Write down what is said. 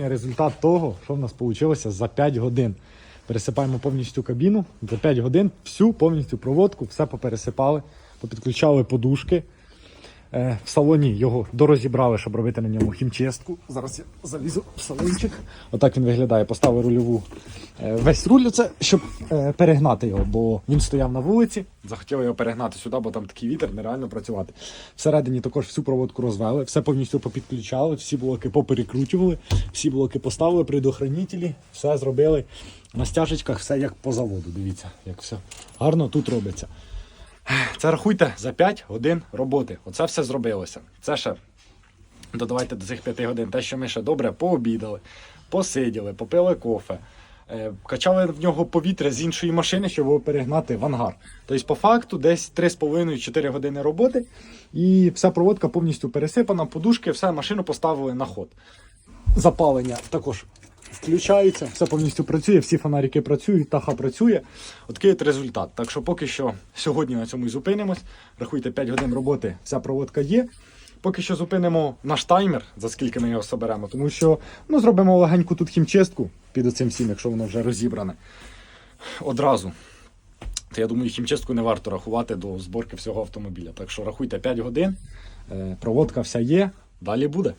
внутрішній результат того, що в нас вийшло за 5 годин. Пересипаємо повністю кабіну. За 5 годин всю повністю проводку, все попересипали, попідключали подушки. Е, В салоні його дорозібрали, щоб робити на ньому хімчистку. Зараз я залізу в салончик. Отак він виглядає. Поставив рульову весь руль, це, щоб е, перегнати його, бо він стояв на вулиці. Захотіли його перегнати сюди, бо там такий вітер, нереально працювати. Всередині також всю проводку розвели, все повністю попідключали, всі блоки поперекручували, всі блоки поставили, предохранителі, все зробили. На стяжечках все як по заводу. Дивіться, як все гарно тут робиться. Це рахуйте за 5 годин роботи. Оце все зробилося. Це ще додавайте до цих 5 годин те, що ми ще добре пообідали, посиділи, попили кофе, е, качали в нього повітря з іншої машини, щоб його перегнати в ангар. Тобто, по факту, десь 3,5-4 години роботи, і вся проводка повністю пересипана, подушки, все, машину поставили на ход. Запалення також включається, все повністю працює, всі фонарики працюють, таха працює. От такий от результат. Так що поки що сьогодні на цьому і зупинимось. Рахуйте 5 годин роботи, вся проводка є. Поки що зупинимо наш таймер, за скільки ми його соберемо, тому що ну, зробимо легеньку тут хімчистку під оцим всім, якщо воно вже розібране. Одразу. То я думаю, хімчистку не варто рахувати до зборки всього автомобіля. Так що рахуйте 5 годин, е, проводка вся є, далі буде.